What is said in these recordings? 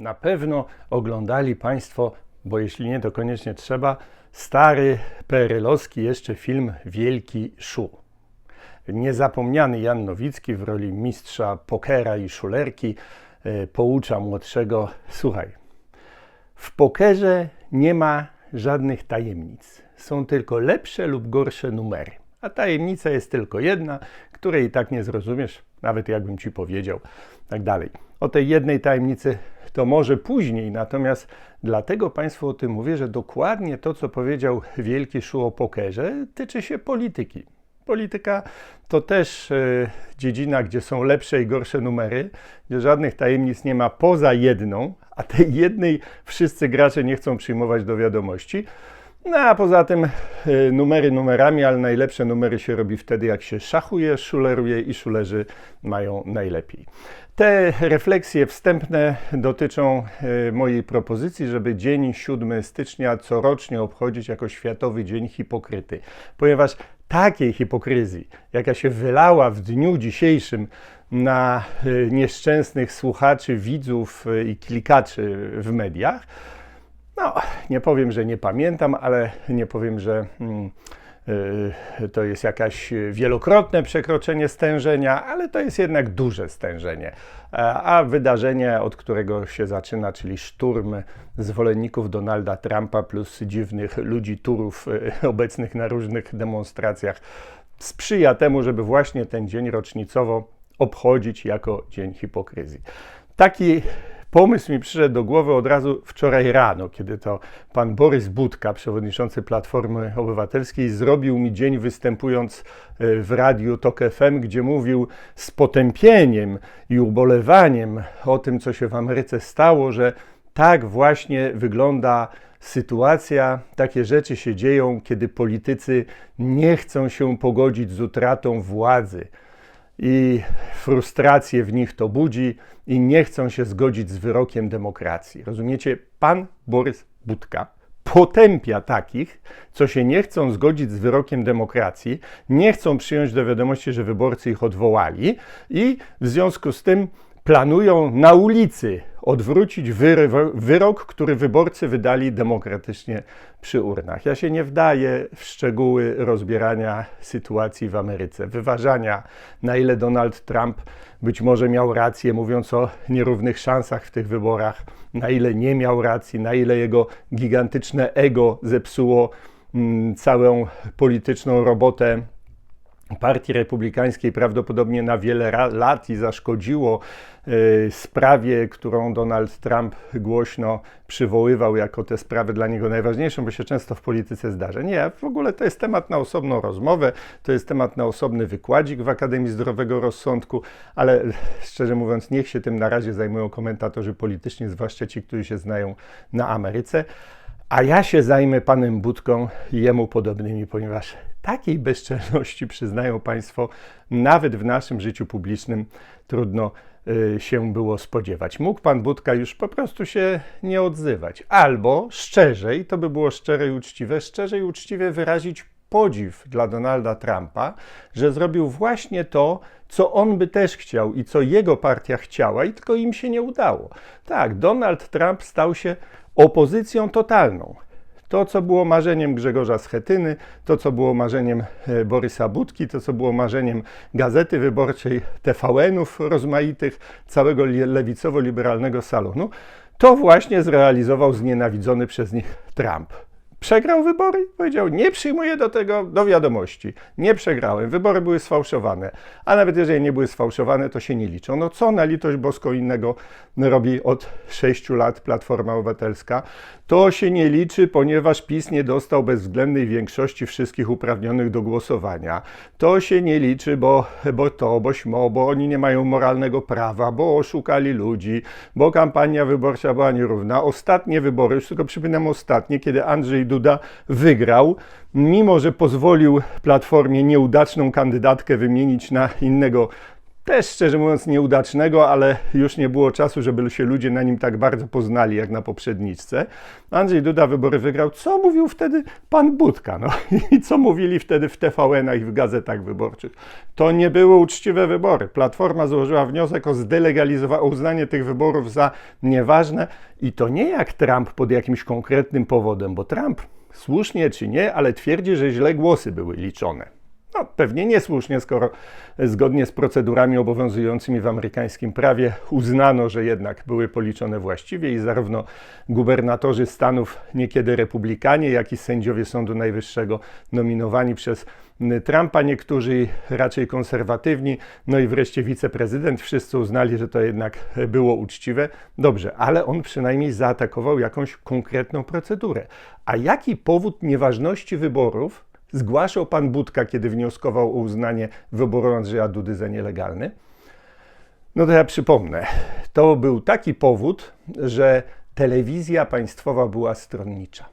Na pewno oglądali Państwo, bo jeśli nie, to koniecznie trzeba, stary perelowski jeszcze film Wielki Szu. Niezapomniany Jan Nowicki w roli mistrza pokera i szulerki e, poucza młodszego, słuchaj, w pokerze nie ma żadnych tajemnic. Są tylko lepsze lub gorsze numery. A tajemnica jest tylko jedna, której i tak nie zrozumiesz, nawet jakbym ci powiedział, tak dalej. O tej jednej tajemnicy to może później, natomiast dlatego Państwu o tym mówię, że dokładnie to, co powiedział wielki Szu o pokerze, tyczy się polityki. Polityka to też e, dziedzina, gdzie są lepsze i gorsze numery, gdzie żadnych tajemnic nie ma poza jedną, a tej jednej wszyscy gracze nie chcą przyjmować do wiadomości. No a poza tym e, numery numerami, ale najlepsze numery się robi wtedy, jak się szachuje, szuleruje i szulerzy mają najlepiej. Te refleksje wstępne dotyczą e, mojej propozycji, żeby dzień 7 stycznia corocznie obchodzić jako Światowy Dzień Hipokryty, ponieważ takiej hipokryzji, jaka się wylała w dniu dzisiejszym na e, nieszczęsnych słuchaczy, widzów i klikaczy w mediach, no, nie powiem, że nie pamiętam, ale nie powiem, że mm, y, to jest jakaś wielokrotne przekroczenie stężenia, ale to jest jednak duże stężenie. A, a wydarzenie, od którego się zaczyna, czyli szturm zwolenników Donalda Trumpa plus dziwnych ludzi, turów y, obecnych na różnych demonstracjach, sprzyja temu, żeby właśnie ten dzień rocznicowo obchodzić jako Dzień Hipokryzji. Taki Pomysł mi przyszedł do głowy od razu wczoraj rano, kiedy to pan Borys Budka, przewodniczący Platformy Obywatelskiej, zrobił mi dzień występując e, w radiu TOK FM, gdzie mówił z potępieniem i ubolewaniem o tym, co się w Ameryce stało, że tak właśnie wygląda sytuacja, takie rzeczy się dzieją, kiedy politycy nie chcą się pogodzić z utratą władzy i frustrację w nich to budzi i nie chcą się zgodzić z wyrokiem demokracji. Rozumiecie? Pan Borys Budka potępia takich, co się nie chcą zgodzić z wyrokiem demokracji, nie chcą przyjąć do wiadomości, że wyborcy ich odwołali i w związku z tym planują na ulicy odwrócić wyrok, który wyborcy wydali demokratycznie przy urnach. Ja się nie wdaję w szczegóły rozbierania sytuacji w Ameryce, wyważania, na ile Donald Trump być może miał rację, mówiąc o nierównych szansach w tych wyborach, na ile nie miał racji, na ile jego gigantyczne ego zepsuło mm, całą polityczną robotę Partii Republikańskiej prawdopodobnie na wiele lat i zaszkodziło e, sprawie, którą Donald Trump głośno przywoływał jako tę sprawę dla niego najważniejszą, bo się często w polityce zdarza. Nie, w ogóle to jest temat na osobną rozmowę, to jest temat na osobny wykładzik w Akademii Zdrowego Rozsądku, ale szczerze mówiąc, niech się tym na razie zajmują komentatorzy polityczni, zwłaszcza ci, którzy się znają na Ameryce. A ja się zajmę panem Budką i jemu podobnymi, ponieważ takiej bezczelności, przyznają Państwo, nawet w naszym życiu publicznym trudno y, się było spodziewać. Mógł pan Budka już po prostu się nie odzywać. Albo szczerzej, to by było szczere i uczciwe, szczerze i uczciwie wyrazić podziw dla Donalda Trumpa, że zrobił właśnie to, co on by też chciał i co jego partia chciała, i tylko im się nie udało. Tak, Donald Trump stał się opozycją totalną. To, co było marzeniem Grzegorza Schetyny, to, co było marzeniem e, Borysa Budki, to, co było marzeniem Gazety Wyborczej, TVN-ów rozmaitych, całego lewicowo-liberalnego salonu, to właśnie zrealizował znienawidzony przez nich Trump. Przegrał wybory? Powiedział, nie przyjmuję do tego do wiadomości. Nie przegrałem, wybory były sfałszowane. A nawet jeżeli nie były sfałszowane, to się nie liczą. No co na litość boską innego robi od sześciu lat Platforma Obywatelska? To się nie liczy, ponieważ PiS nie dostał bezwzględnej większości wszystkich uprawnionych do głosowania. To się nie liczy, bo, bo to, bo śmo, bo oni nie mają moralnego prawa, bo oszukali ludzi, bo kampania wyborcza była nierówna. Ostatnie wybory, już tylko przypominam ostatnie, kiedy Andrzej Duda wygrał, mimo że pozwolił Platformie nieudaczną kandydatkę wymienić na innego też szczerze mówiąc nieudacznego, ale już nie było czasu, żeby się ludzie na nim tak bardzo poznali jak na poprzedniczce. Andrzej Duda wybory wygrał. Co mówił wtedy pan Budka? No i co mówili wtedy w TVN-ach i w gazetach wyborczych? To nie były uczciwe wybory. Platforma złożyła wniosek o zdelegalizowanie, uznanie tych wyborów za nieważne i to nie jak Trump pod jakimś konkretnym powodem, bo Trump słusznie czy nie, ale twierdzi, że źle głosy były liczone. No, pewnie niesłusznie, skoro zgodnie z procedurami obowiązującymi w amerykańskim prawie uznano, że jednak były policzone właściwie i zarówno gubernatorzy stanów, niekiedy republikanie, jak i sędziowie Sądu Najwyższego nominowani przez Trumpa, niektórzy raczej konserwatywni, no i wreszcie wiceprezydent, wszyscy uznali, że to jednak było uczciwe. Dobrze, ale on przynajmniej zaatakował jakąś konkretną procedurę. A jaki powód nieważności wyborów zgłaszał pan Budka, kiedy wnioskował o uznanie wyboru Andrzeja Dudy za nielegalny? No to ja przypomnę. To był taki powód, że telewizja państwowa była stronnicza.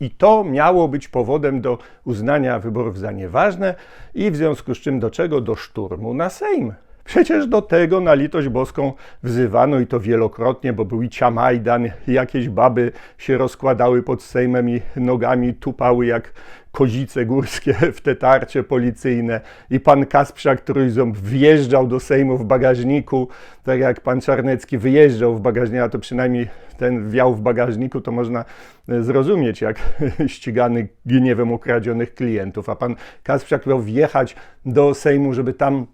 I to miało być powodem do uznania wyborów za nieważne i w związku z czym do czego? Do szturmu na Sejm. Przecież do tego na litość boską wzywano i to wielokrotnie, bo był i ciamajdan, jakieś baby się rozkładały pod Sejmem i nogami tupały jak kozice górskie w te tarcze policyjne. I pan Kasprzak Trójząb wjeżdżał do Sejmu w bagażniku, tak jak pan Czarnecki wyjeżdżał w bagażniku, a to przynajmniej ten wiał w bagażniku, to można e, zrozumieć, jak ścigany gniewem ukradzionych klientów, a pan Kasprzak miał wjechać do Sejmu, żeby tam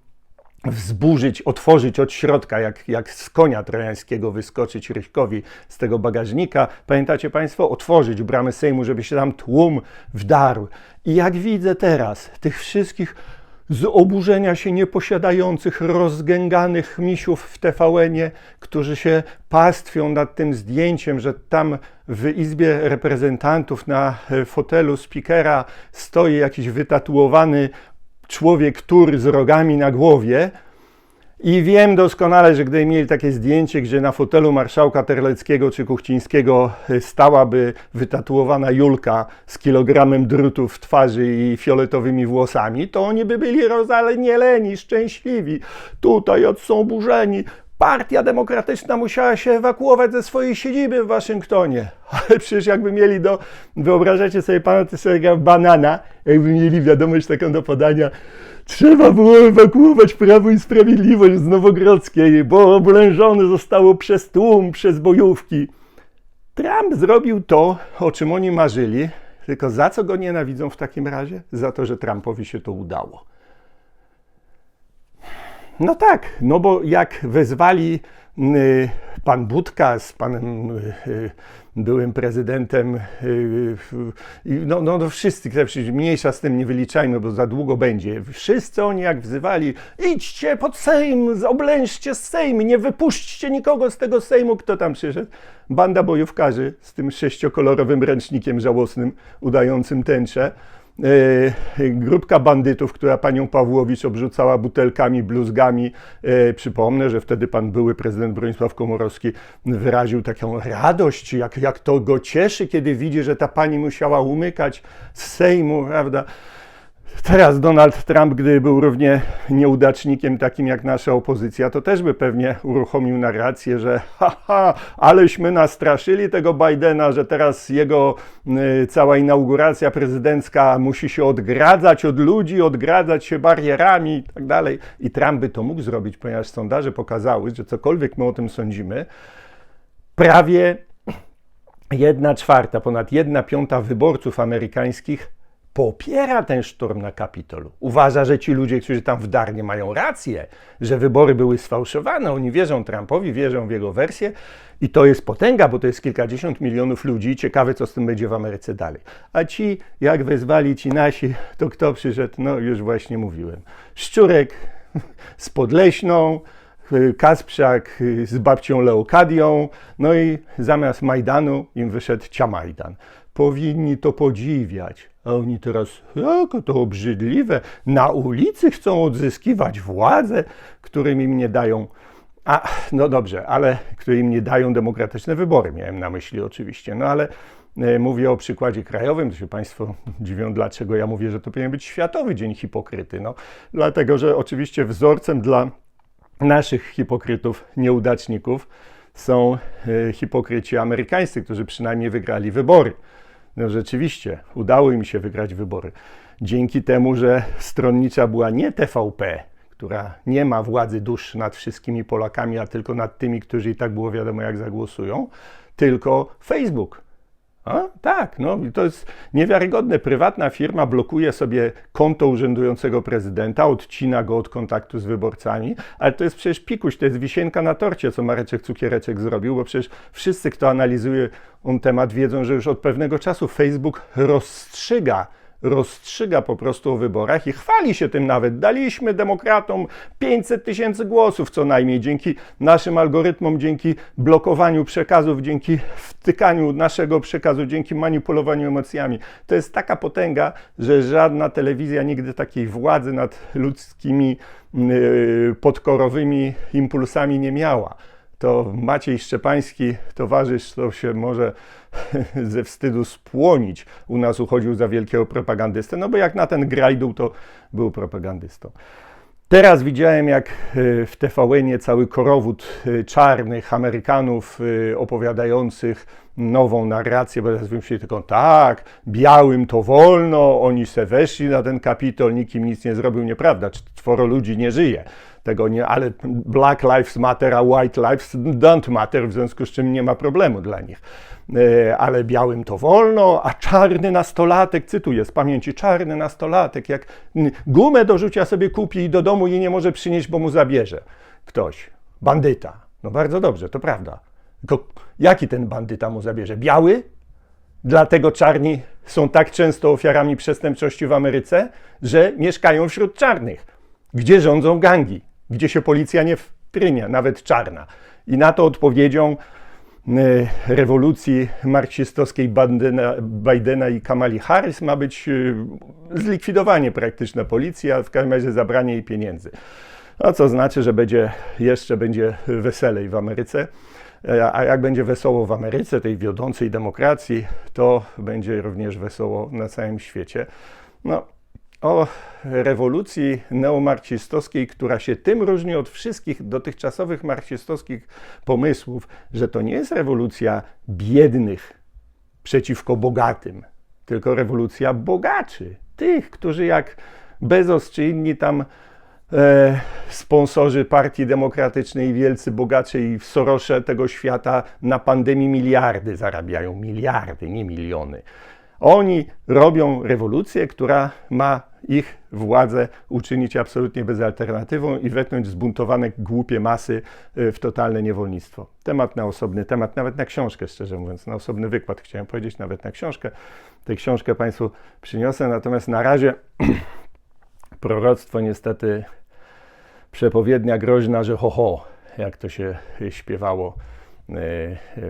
wzburzyć, otworzyć od środka, jak, jak z konia trojańskiego wyskoczyć Ryśkowi z tego bagażnika. Pamiętacie Państwo? Otworzyć bramę Sejmu, żeby się tam tłum wdarł. I jak widzę teraz tych wszystkich z oburzenia się nieposiadających, rozgęganych misiów w TVN-ie, którzy się pastwią nad tym zdjęciem, że tam w Izbie Reprezentantów na fotelu speakera stoi jakiś wytatuowany człowiek tur z rogami na głowie. I wiem doskonale, że gdyby mieli takie zdjęcie, gdzie na fotelu marszałka Terleckiego czy Kuchcińskiego stałaby wytatuowana Julka z kilogramem drutu w twarzy i fioletowymi włosami, to oni by byli rozalenieleni, szczęśliwi. Tutaj są burzeni. Partia Demokratyczna musiała się ewakuować ze swojej siedziby w Waszyngtonie. Ale przecież jakby mieli do, wyobrażacie sobie pana Tysera banana, jakby mieli wiadomość taką do podania, trzeba było ewakuować Prawo i Sprawiedliwość z Nowogrodzkiej, bo oblężone zostało przez tłum, przez bojówki. Trump zrobił to, o czym oni marzyli, tylko za co go nienawidzą w takim razie? Za to, że Trumpowi się to udało. No tak, no bo jak wezwali y, pan Budka z panem y, y, byłym prezydentem, no, no, no wszyscy, mniejsza z tym nie wyliczajmy, bo za długo będzie. Wszyscy oni jak wzywali, idźcie pod Sejm, oblężcie Sejm, nie wypuśćcie nikogo z tego Sejmu, kto tam przyszedł. Banda bojówkarzy z tym sześciokolorowym ręcznikiem żałosnym, udającym tęczę. E, grupka bandytów, która panią Pawłowicz obrzucała butelkami, bluzgami. E, przypomnę, że wtedy pan były prezydent Bronisław Komorowski wyraził taką radość, jak, jak to go cieszy, kiedy widzi, że ta pani musiała umykać z Sejmu, prawda? Teraz Donald Trump, gdyby był równie nieudacznikiem takim jak nasza opozycja, to też by pewnie uruchomił narrację, że haha, aleśmy nastraszyli tego Bidena, że teraz jego y, cała inauguracja prezydencka musi się odgradzać od ludzi, odgradzać się barierami i tak dalej. I Trump by to mógł zrobić, ponieważ sondaże pokazały, że cokolwiek my o tym sądzimy, prawie jedna czwarta, ponad jedna piąta wyborców amerykańskich popiera ten szturm na Kapitolu. Uważa, że ci ludzie, którzy tam wdarnie, mają rację, że wybory były sfałszowane. Oni wierzą Trumpowi, wierzą w jego wersję i to jest potęga, bo to jest kilkadziesiąt milionów ludzi. Ciekawe, co z tym będzie w Ameryce dalej. A ci, jak wezwali ci nasi, to kto przyszedł? No, już właśnie mówiłem. Szczurek z Podleśną, Kasprzak z babcią Leokadią, no i zamiast Majdanu im wyszedł Ciamajdan. Powinni to podziwiać a oni teraz, jak to obrzydliwe, na ulicy chcą odzyskiwać władzę, którym im nie dają. A, no dobrze, ale które nie dają demokratyczne wybory, miałem na myśli oczywiście. No ale e, mówię o przykładzie krajowym, to się Państwo dziwią, dlaczego ja mówię, że to powinien być Światowy Dzień Hipokryty. No, dlatego, że oczywiście wzorcem dla naszych hipokrytów, nieudaczników są e, hipokryci amerykańscy, którzy przynajmniej wygrali wybory. No rzeczywiście, udało im się wygrać wybory. Dzięki temu, że stronnicza była nie TVP, która nie ma władzy dusz nad wszystkimi Polakami, a tylko nad tymi, którzy i tak było wiadomo, jak zagłosują, tylko Facebook. A? Tak, no to jest niewiarygodne. Prywatna firma blokuje sobie konto urzędującego prezydenta, odcina go od kontaktu z wyborcami, ale to jest przecież pikuś, to jest wisienka na torcie, co Mareczek Cukiereczek zrobił, bo przecież wszyscy, kto analizuje on temat, wiedzą, że już od pewnego czasu Facebook rozstrzyga rozstrzyga po prostu o wyborach i chwali się tym nawet. Daliśmy demokratom 500 tysięcy głosów co najmniej dzięki naszym algorytmom, dzięki blokowaniu przekazów, dzięki wtykaniu naszego przekazu, dzięki manipulowaniu emocjami. To jest taka potęga, że żadna telewizja nigdy takiej władzy nad ludzkimi yy, podkorowymi impulsami nie miała to Maciej Szczepański, towarzysz, to się może ze wstydu spłonić. U nas uchodził za wielkiego propagandystę, no bo jak na ten grajdu, to był propagandystą. Teraz widziałem, jak e, w tvn cały korowód e, czarnych Amerykanów e, opowiadających nową narrację, bo teraz się tylko tak, białym to wolno, oni se weszli na ten kapitol, nikim nic nie zrobił, nieprawda, czworo ludzi nie żyje tego nie, ale Black Lives Matter, a White Lives don't matter, w związku z czym nie ma problemu dla nich. E, ale białym to wolno, a czarny nastolatek, cytuję z pamięci, czarny nastolatek, jak gumę do rzucia sobie kupi i do domu jej nie może przynieść, bo mu zabierze ktoś. Bandyta. No bardzo dobrze, to prawda. Jaki ten bandyta mu zabierze? Biały? Dlatego czarni są tak często ofiarami przestępczości w Ameryce, że mieszkają wśród czarnych, gdzie rządzą gangi gdzie się policja nie wtrynia, nawet czarna. I na to odpowiedzią e, rewolucji marksistowskiej Bidena, Bidena i Kamali Harris ma być e, zlikwidowanie praktyczne policji, a w każdym razie zabranie jej pieniędzy. No, co znaczy, że będzie, jeszcze będzie weselej w Ameryce. E, a jak będzie wesoło w Ameryce, tej wiodącej demokracji, to będzie również wesoło na całym świecie. No, o rewolucji neomarksistowskiej, która się tym różni od wszystkich dotychczasowych marksistowskich pomysłów, że to nie jest rewolucja biednych przeciwko bogatym, tylko rewolucja bogaczy, tych, którzy jak Bezos czy inni tam e, sponsorzy Partii Demokratycznej, wielcy bogacze i Sorosze tego świata na pandemii miliardy zarabiają, miliardy, nie miliony. Oni robią rewolucję, która ma ich władzę uczynić absolutnie bezalternatywą i wetnąć zbuntowane głupie masy y, w totalne niewolnictwo. Temat na osobny temat, nawet na książkę, szczerze mówiąc, na osobny wykład chciałem powiedzieć, nawet na książkę. Tę książkę Państwu przyniosę, natomiast na razie proroctwo niestety przepowiednia groźna, że ho, ho jak to się śpiewało y,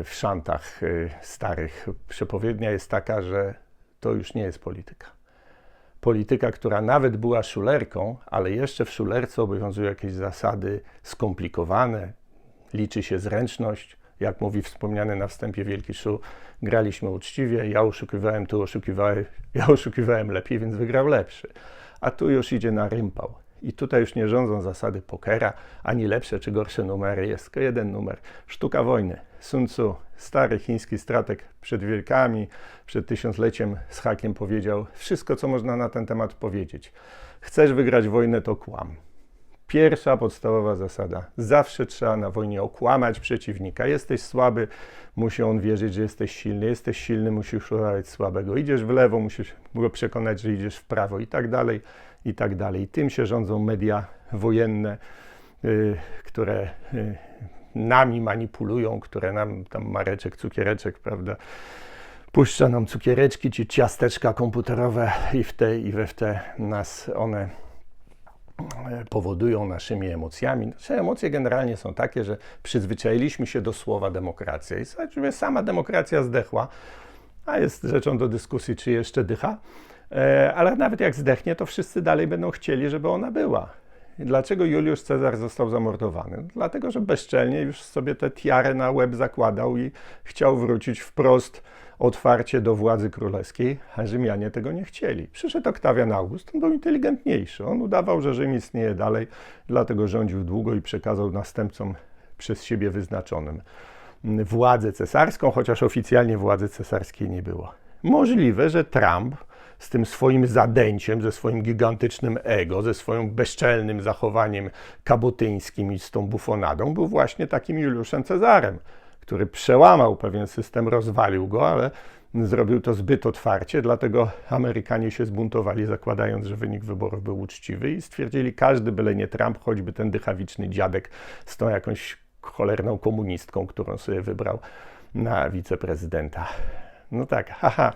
w szantach y, starych. Przepowiednia jest taka, że to już nie jest polityka polityka, która nawet była szulerką, ale jeszcze w szulerce obowiązują jakieś zasady skomplikowane, liczy się zręczność. Jak mówi wspomniany na wstępie Wielki Szu, graliśmy uczciwie, ja oszukiwałem, tu oszukiwałem, ja oszukiwałem lepiej, więc wygrał lepszy. A tu już idzie na rympał. I tutaj już nie rządzą zasady pokera, ani lepsze czy gorsze numery. Jest tylko jeden numer. Sztuka wojny. Sun Tzu, stary chiński strateg przed wielkami, przed tysiącleciem z hakiem powiedział wszystko, co można na ten temat powiedzieć. Chcesz wygrać wojnę, to kłam. Pierwsza podstawowa zasada. Zawsze trzeba na wojnie okłamać przeciwnika. Jesteś słaby, musi on wierzyć, że jesteś silny. Jesteś silny, musisz udawać słabego. Idziesz w lewo, musisz go przekonać, że idziesz w prawo i tak dalej, i tak dalej. Tym się rządzą media wojenne, yy, które yy, nami manipulują, które nam tam Mareczek, cukiereczek, prawda, puszcza nam cukiereczki czy ciasteczka komputerowe i w te i we w te nas one powodują naszymi emocjami. Nasze emocje generalnie są takie, że przyzwyczailiśmy się do słowa demokracja i znaczy, sama demokracja zdechła, a jest rzeczą do dyskusji, czy jeszcze dycha, e, ale nawet jak zdechnie, to wszyscy dalej będą chcieli, żeby ona była. Dlaczego Juliusz Cezar został zamordowany? Dlatego, że bezczelnie już sobie tę tiarę na łeb zakładał i chciał wrócić wprost otwarcie do władzy królewskiej, a Rzymianie tego nie chcieli. Przyszedł Oktawian August, on był inteligentniejszy. On udawał, że Rzym istnieje dalej, dlatego rządził długo i przekazał następcom przez siebie wyznaczonym władzę cesarską, chociaż oficjalnie władzy cesarskiej nie było. Możliwe, że Trump z tym swoim zadęciem, ze swoim gigantycznym ego, ze swoim bezczelnym zachowaniem kabotyńskim i z tą bufonadą, był właśnie takim Juliuszem Cezarem, który przełamał pewien system, rozwalił go, ale zrobił to zbyt otwarcie, dlatego Amerykanie się zbuntowali, zakładając, że wynik wyborów był uczciwy i stwierdzili, każdy byle nie Trump, choćby ten dychawiczny dziadek z tą jakąś cholerną komunistką, którą sobie wybrał na wiceprezydenta. No tak, haha.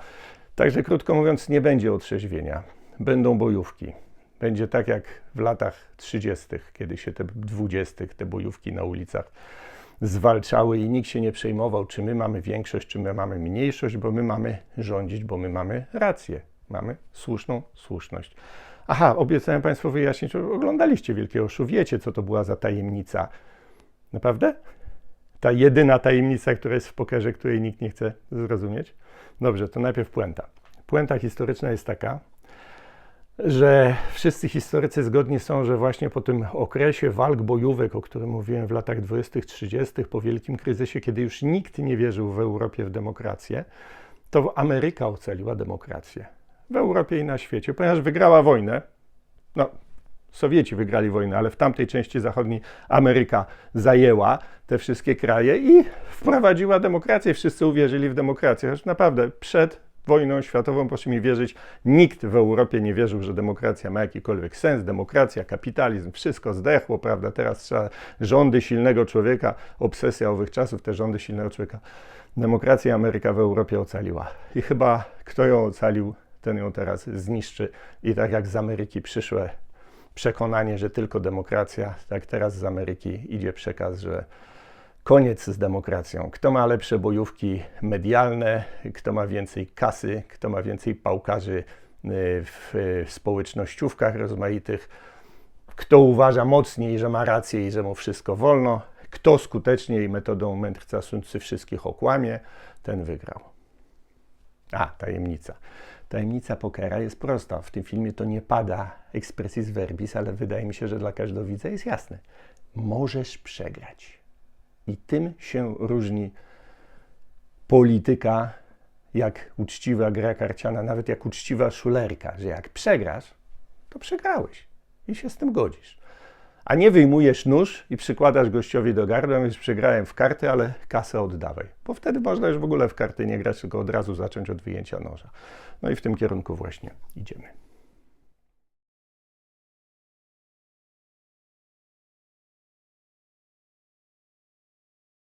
Także krótko mówiąc, nie będzie otrzeźwienia. Będą bojówki. Będzie tak jak w latach 30., kiedy się te 20., te bojówki na ulicach zwalczały i nikt się nie przejmował, czy my mamy większość, czy my mamy mniejszość, bo my mamy rządzić, bo my mamy rację. Mamy słuszną słuszność. Aha, obiecałem Państwu wyjaśnić, oglądaliście Wielkie Oszu, wiecie, co to była za tajemnica. Naprawdę? Ta jedyna tajemnica, która jest w pokerze, której nikt nie chce zrozumieć? Dobrze, to najpierw puenta. Puenta historyczna jest taka, że wszyscy historycy zgodni są, że właśnie po tym okresie walk bojówek, o którym mówiłem w latach 20-30, po wielkim kryzysie, kiedy już nikt nie wierzył w Europie w demokrację, to Ameryka ocaliła demokrację. W Europie i na świecie, ponieważ wygrała wojnę. No, Sowieci wygrali wojnę, ale w tamtej części zachodniej Ameryka zajęła te wszystkie kraje i wprowadziła demokrację. Wszyscy uwierzyli w demokrację. Chociaż naprawdę przed wojną światową, proszę mi wierzyć, nikt w Europie nie wierzył, że demokracja ma jakikolwiek sens. Demokracja, kapitalizm, wszystko zdechło, prawda? Teraz trzeba rządy silnego człowieka, obsesja owych czasów, te rządy silnego człowieka. Demokracja Ameryka w Europie ocaliła. I chyba kto ją ocalił, ten ją teraz zniszczy. I tak jak z Ameryki przyszłe przekonanie, że tylko demokracja, tak teraz z Ameryki idzie przekaz, że koniec z demokracją. Kto ma lepsze bojówki medialne, kto ma więcej kasy, kto ma więcej pałkarzy y, w społecznościówkach rozmaitych, kto uważa mocniej, że ma rację i że mu wszystko wolno, kto skuteczniej metodą mędrca suncy wszystkich okłamie, ten wygrał. A, tajemnica. Tajemnica pokera jest prosta. W tym filmie to nie pada expressis verbis, ale wydaje mi się, że dla każdego widza jest jasne. Możesz przegrać. I tym się różni polityka jak uczciwa gra karciana, nawet jak uczciwa szulerka, że jak przegrasz, to przegrałeś i się z tym godzisz. A nie wyjmujesz nóż i przykładasz gościowi do gardła, już przegrałem w karty, ale kasę oddawaj. Bo wtedy można już w ogóle w karty nie grać, tylko od razu zacząć od wyjęcia noża. No i w tym kierunku właśnie idziemy.